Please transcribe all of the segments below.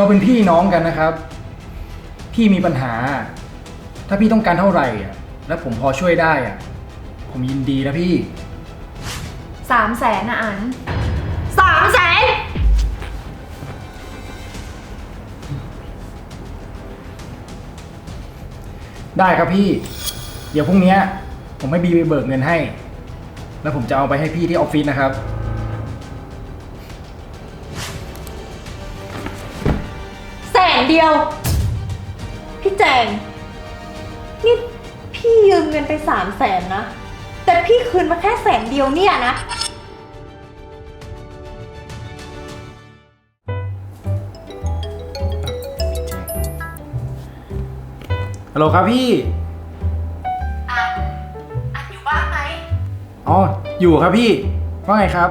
เราเป็นพี่น้องกันนะครับ พี่มีปัญหา ถ้าพี่ต้องการเท่าไหร่อะแล้วผมพอช่วยได้อะผมยินดีนะพี่ สามแสนนะอันสามแสนได้ครับพี่ เดี๋ยวพรุ่งเนี้ยผมให้บีไปเบิกเงินให้ แล้วผมจะเอาไปให้พี่ที่ออฟฟิศนะครับ เดียว พี่แจง นี่พี่ยืมเงินไปสามแสนนะ แต่พี่คืนมาแค่แสนเดียวเนี่ยนะ ฮัลโหลครับพี่อันอันอยู่บ้านไหม อ๋อ อยู่ครับพี่ ว่าไงครับ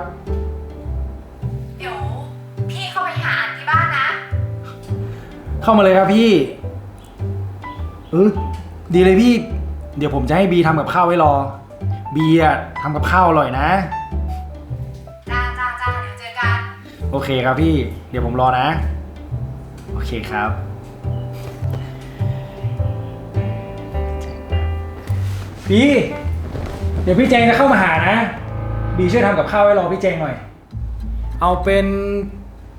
เข้ามาเลยครับพี่เออดีเลยพี่ เดี๋ยวผมจะให้บีทำกับข้าวไว้รอ บีอะทำกับข้าวอร่อยนะ จ้าจ้าจ้าเดี๋ยวเจอกัน โอเคครับพี่ เดี๋ยวผมรอนะ โอเคครับ พี่ เดี๋ยวพี่แจงจะเข้ามาหานะ บีช่วยทำกับข้าวไว้รอพี่แจงหน่อย เอาเป็น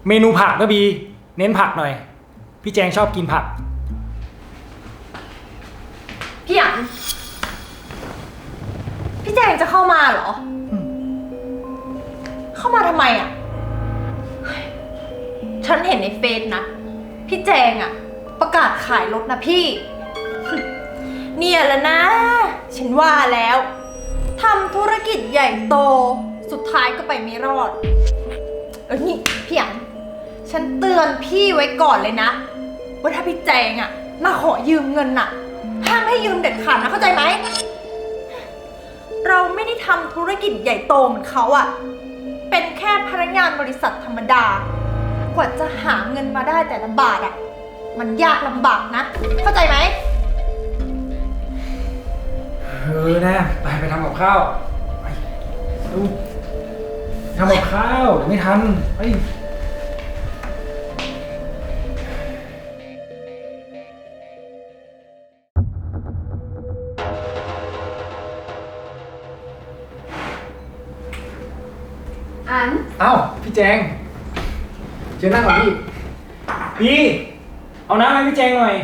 เมนูผักนะบี เน้นผักหน่อย พี่แจงชอบกินผัก พี่อันพี่แจงจะเข้ามาเหรอ เข้ามาทำไมอะเฮ้ยฉันเห็นในเฟซนะ พี่แจงอะ ประกาศขายรถนะพี่ เนี่ยแหละนะ ฉันว่าแล้วทำธุรกิจใหญ่โต สุดท้ายก็ไปไม่รอด เออนี่พี่อัน ฉันเตือนพี่ไว้ก่อนเลยนะ ว่าถ้าพี่แจงอะมาขอยืมเงินน่ะห้ามให้ยืมเด็ดขาดนะเข้าใจไหม เราไม่ได้ทำธุรกิจใหญ่โตเหมือนเขาอะเป็นแค่พนักงานบริษัทธรรมดา กว่าจะหาเงินมาได้แต่ละบาทอะมันยากลำบากนะ เข้าใจไหม เออนะไปไปทำกับข้าว ไปดูทำกับข้าวเดี๋ยวไม่ทันไป จงเจอนั่งก่อนพี่พี่ เอาน้ำให้พี่แจงหน่อย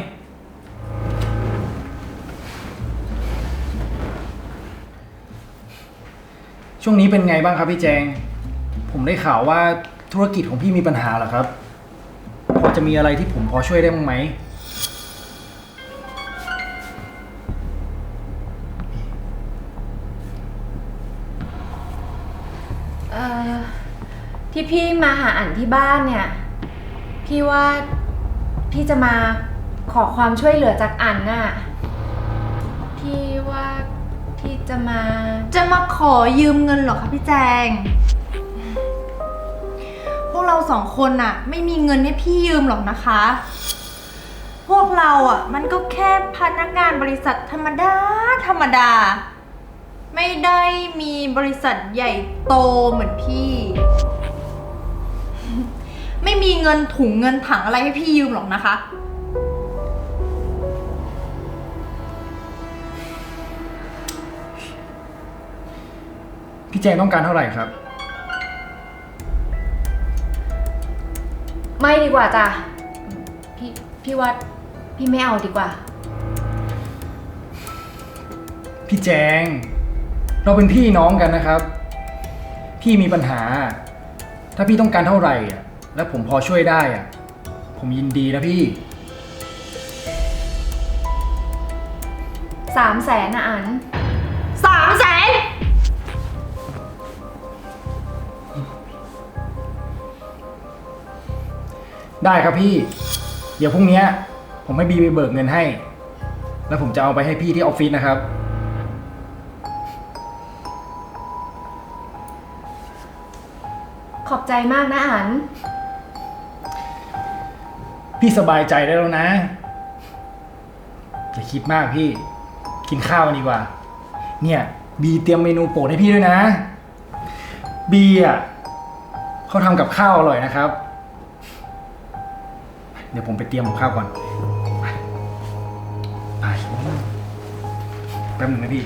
ช่วงนี้เป็นไงบ้างครับพี่แจง ผมได้ข่าวว่าธุรกิจของพี่มีปัญหาเหรอครับ พอจะมีอะไรที่ผมพอช่วยได้บ้างไหม ที่พี่มาหาอันที่บ้านเนี่ย พี่ว่าพี่จะมาขอความช่วยเหลือจากอันน่ะ พี่ว่าพี่จะมา จะมาขอยืมเงินเหรอคะพี่แจง พวกเราสองคนน่ะ ไม่มีเงินให้พี่ยืมหรอกนะคะ พวกเราอะ มันก็แค่พนักงานบริษัทธรรมดา ธรรมดา ไม่ได้มีบริษัทใหญ่โตเหมือนพี่ ไม่มีเงินถุงเงินถังอะไรให้พี่ยืมหรอกนะคะ พี่แจงต้องการเท่าไหร่ครับ ไม่ดีกว่าจ้ะพี่พี่ว่าพี่ไม่เอาดีกว่า พี่แจง เราเป็นพี่น้องกันนะครับ พี่มีปัญหา ถ้าพี่ต้องการเท่าไหร่อะ แล้วผมพอช่วยได้อะผมยินดีนะพี่ สามแสนนะอันสามแสนได้ครับพี่ เดี๋ยวพรุ่งเนี้ยผมให้บีไปเบิกเงินให้ แล้วผมจะเอาไปให้พี่ที่ออฟฟิศนะครับ ขอบใจมากนะอัน พี่สบายใจได้แล้วนะ อย่าคิดมากพี่ กินข้าวนดีกว่า เนี่ย บีเตรียมเมนูโปรดให้พี่ด้วยนะ บีอะเขาทำกับข้าวอร่อยนะครับ เดี๋ยวผมไปเตรียมกับข้าวก่อน ไปไปแป๊บหนึงนะพี่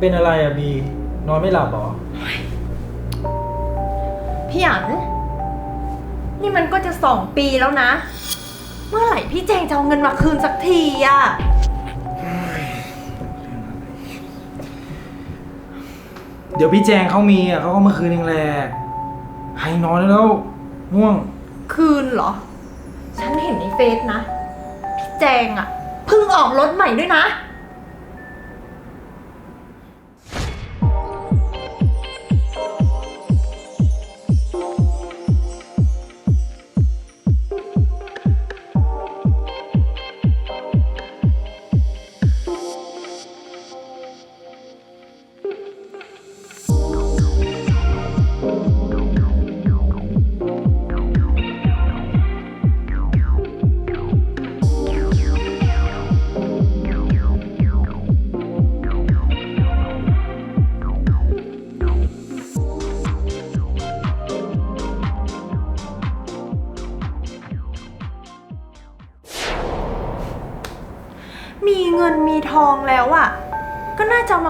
เป็นอะไรอะบี นอนไม่หลับเหรอ พี่อัน นี่มันก็จะสองปีแล้วนะ เมื่อไหร่พี่แจงจะเอาเงินมาคืนสักทีอะเดี๋ยวพี่แจงเขามีอะเขาก็เมื่อคืนเองแหละให้นอนได้แล้วง่วง คืนเหรอ ฉันเห็นในเฟซนะ พี่แจงอะเพิ่งออกรถใหม่ด้วยนะ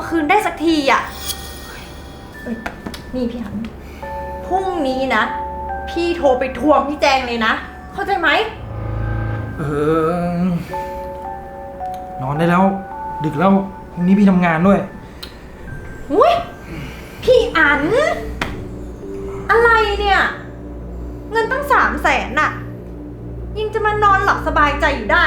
คืนได้สักทีอะเอ้ยนี่พี่หันพรุ่งนี้นะ พี่โทรไปทวงพี่แจงเลยนะ เข้าใจไหม เออ นอนได้แล้ว ดึกแล้วพรุ่งนี้พี่ทำงานด้วย อุ้ยพี่อัน อะไรเนี่ย เงินตั้งสามแสนน่ะ ยังจะมานอนหลับสบายใจอยู่ได้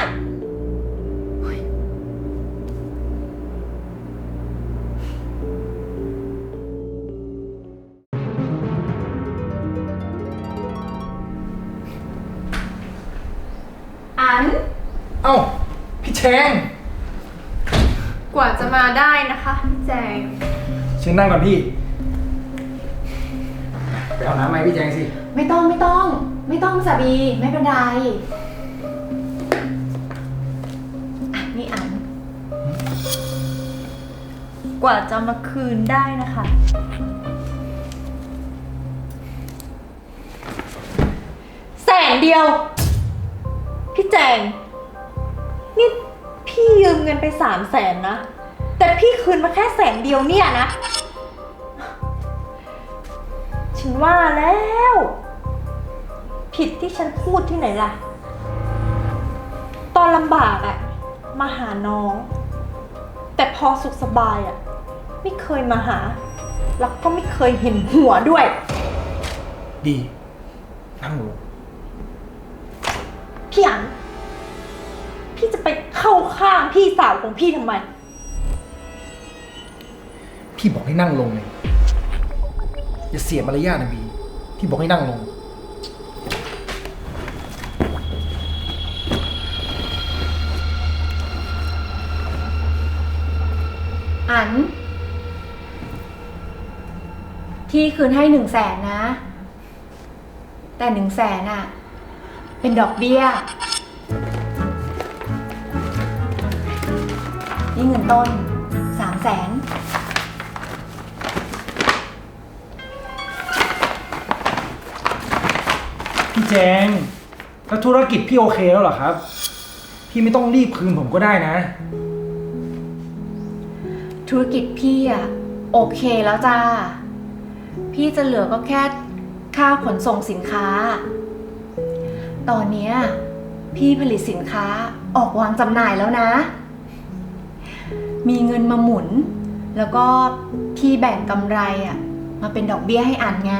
เอ้า พี่แจงกว่าจะมาได้นะคะพี่แจง เชิญนั่งก่อนพี่ ไปเอาน้ำไหมาให้พี่แจงสิ ไม่ต้องไม่ต้อง ไม่ต้องสาบีไม่เป็นไรอะนี่อัน กว่าจะมาคืนได้นะคะ แสนเดียว พี่แจง นี่พี่ยืมเงินไปสามแสนนะ แต่พี่คืนมาแค่แสนเดียวเนี่ยนะ ฉันว่าแล้ว ผิดที่ฉันพูดที่ไหนล่ะ ตอนลำบากอะมาหาน้อง แต่พอสุขสบายอะไม่เคยมาหา แล้วก็ไม่เคยเห็นหัวด้วย ดี นั่งลง พี่อันพี่จะไปเข้าข้างพี่สาวของพี่ทำไม พี่บอกให้นั่งลงเลยอย่าเสียมารยาทนะบี พี่บอกให้นั่งลง อัน พี่คืนให้หนึ่งแสนนะ แต่หนึ่งแสนอะ เป็นดอกเบี้ย นี่เงินต้นสามแสน พี่แจงแล้วธุรกิจพี่โอเคแล้วเหรอครับ พี่ไม่ต้องรีบคืนผมก็ได้นะ ธุรกิจพี่อะโอเคแล้วจ้า พี่จะเหลือก็แค่ค่าขนส่งสินค้า ตอนเนี้ยพี่ผลิตสินค้าออกวางจำหน่ายแล้วนะ มีเงินมาหมุน แล้วก็พี่แบ่งกำไรอะมาเป็นดอกเบี้ยให้อ่านไง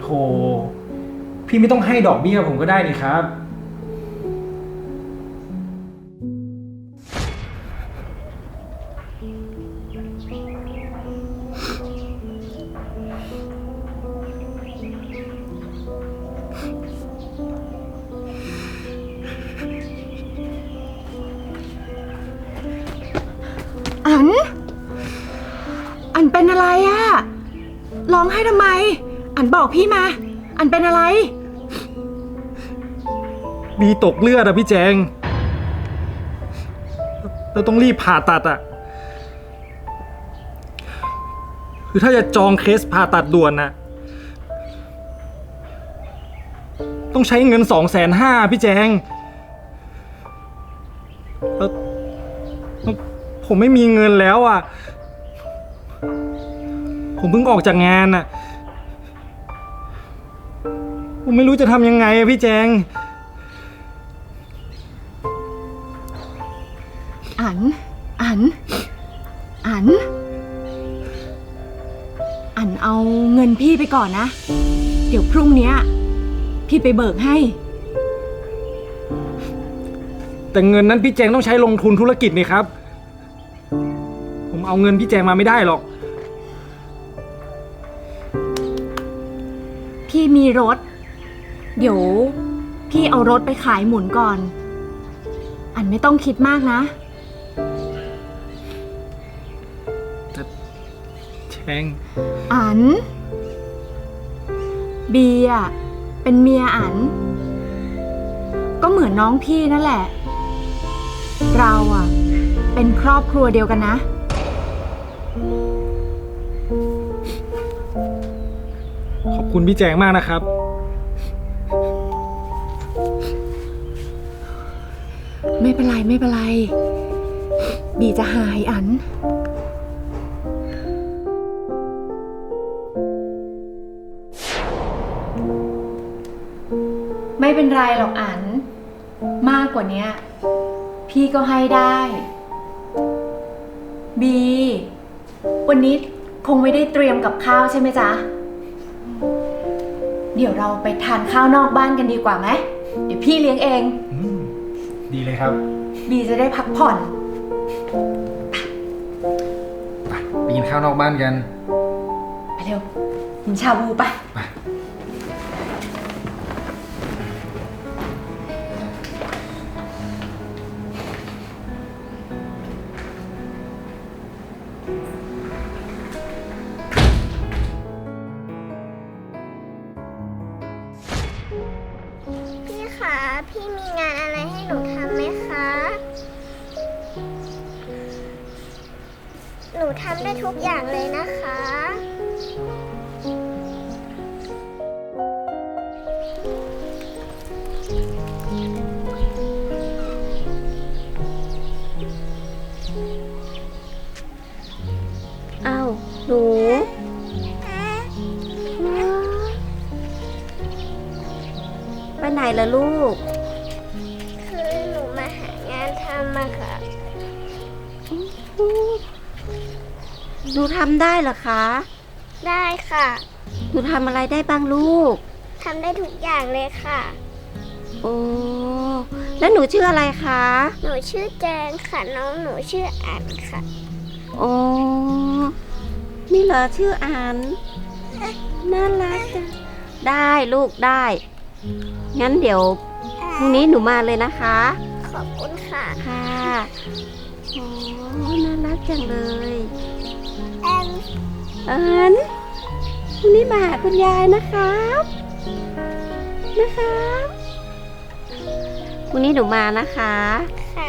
โธพี่ไม่ต้องให้ดอกเบี้ยผมก็ได้นี่ครับ พี่มา อันเป็นอะไร บีตกเลือดอะพี่แจง เราต้องรีบผ่าตัดอะคือถ้าจะจองเคสผ่าตัดด่วนนะต้องใช้เงินสองแสนห้าพี่แจงแล้วแล้วผมไม่มีเงินแล้วอะผมเพิ่งออกจากงานอะ ไม่รู้จะทำยังไงอะพี่แจง อัน อัน อัน อันเอาเงินพี่ไปก่อนนะ เดี๋ยวพรุ่งเนี้ย พี่ไปเบิกให้ แต่เงินนั้นพี่แจงต้องใช้ลงทุนธุรกิจนี่ครับ ผมเอาเงินพี่แจงมาไม่ได้หรอก พี่มีรถ เดี๋ยว พี่เอารถไปขายหมุนก่อน อันไม่ต้องคิดมากนะแจงอัน บีอะเป็นเมียอัน ก็เหมือนน้องพี่นั่นแหละ เราอะ เป็นครอบครัวเดียวกันนะ ขอบคุณพี่แจงมากนะครับ ไม่เป็นไรไม่เป็นไร บีจะหายอัน ไม่เป็นไรหรอกอัน มากกว่านี้พี่ก็ให้ได้ บี วันนี้คงไม่ได้เตรียมกับข้าวใช่ไหมจ๊ะ เดี๋ยวเราไปทานข้าวนอกบ้านกันดีกว่าไหม เดี๋ยวพี่เลี้ยงเอง ดีเลยครับบีจะได้พักผ่อนไปไปกินข้าวนอกบ้านกัน ไปเร็วกินชาบูไปไทำได้ทุกอย่างเลยนะคะ อ้าว หนู ไปไหนล่ะลูก หนูทำได้เหรอคะ ได้ค่ะ หนูทำอะไรได้บ้างลูก ทำได้ทุกอย่างเลยค่ะ โอ้ แล้วหนูชื่ออะไรคะ หนูชื่อแจงค่ะ น้องหนูชื่ออันค่ะ โอ้นี่เหรอชื่ออัน น่ารักจังได้ลูกได้ งั้นเดี๋ยวพรุ่งนี้หนูมาเลยนะคะ ขอบคุณค่ะ ค่ะ โอ้ น่ารักจังเลยแอนอันพรุ่งนี้มาหาคุณยายนะครับนะครับพรุ่งนี้หนูมานะคะ ค่ะ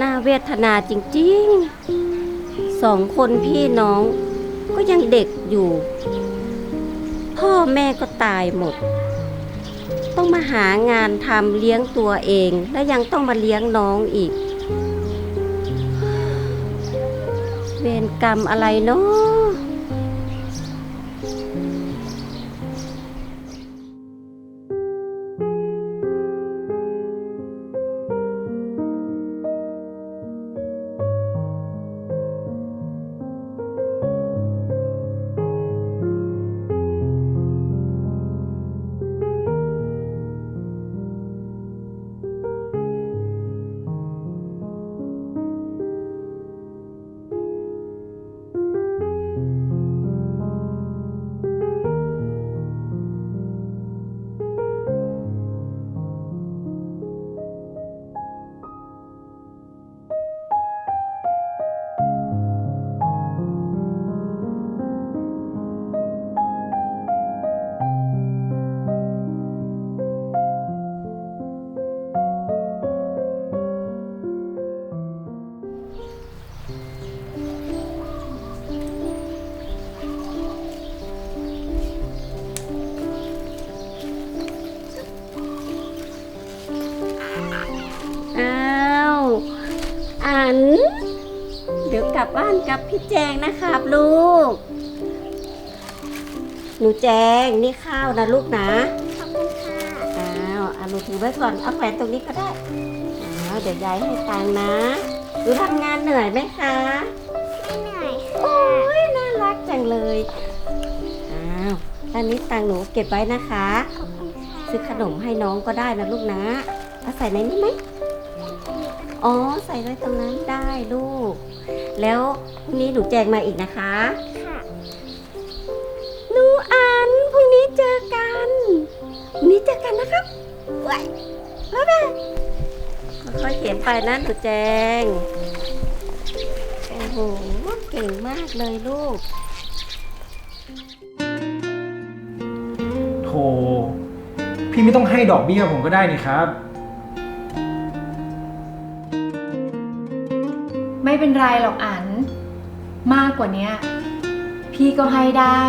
น่าเวทนาจริงๆ สองคนพี่น้องก็ยังเด็กอยู่ พ่อแม่ก็ตายหมด ต้องมาหางานทำเลี้ยงตัวเองและยังต้องมาเลี้ยงน้องอีก เวรกรรมอะไรเนาะ เดี๋ยวกลับบ้านกับพี่แจงนะครับลูก หนูแจงนี่ข้าวนะลูกนะขอบคุณค่ะอ้าวเอาหนูถือไว้ก่อนเอาแขวนตรงนี้ก็ได้อ้าวเดี๋ยวยายให้ตังค์นะหนูทำงานเหนื่อยไหมคะไม่เหนื่อยโอ้ค่ะยน่ารักจังเลยอ้าวอันนี้ตังค์หนูเก็บไว้นะคะ ขอบคุณค่ะซื้อขนมให้น้องก็ได้นะลูกนะเอาใส่ในนี้ไหม อ๋อ ใส่ไว้ตรงนั้นได้ลูก แล้วพรุ่งนี้หนูแจงมาอีกนะคะ ค่ะหนูอันพรุ่งนี้เจอกันพรุ่งนี้เจอกันนะครับไว้บ๊ายบายค่อยๆเขียนไปนะหนูแจง โอ้โห เก่งมากเลยลูก โถพี่ไม่ต้องให้ดอกเบี้ยผมก็ได้นี่ครับ ไม่เป็นไรหรอกอัน มากกว่านี้พี่ก็ให้ได้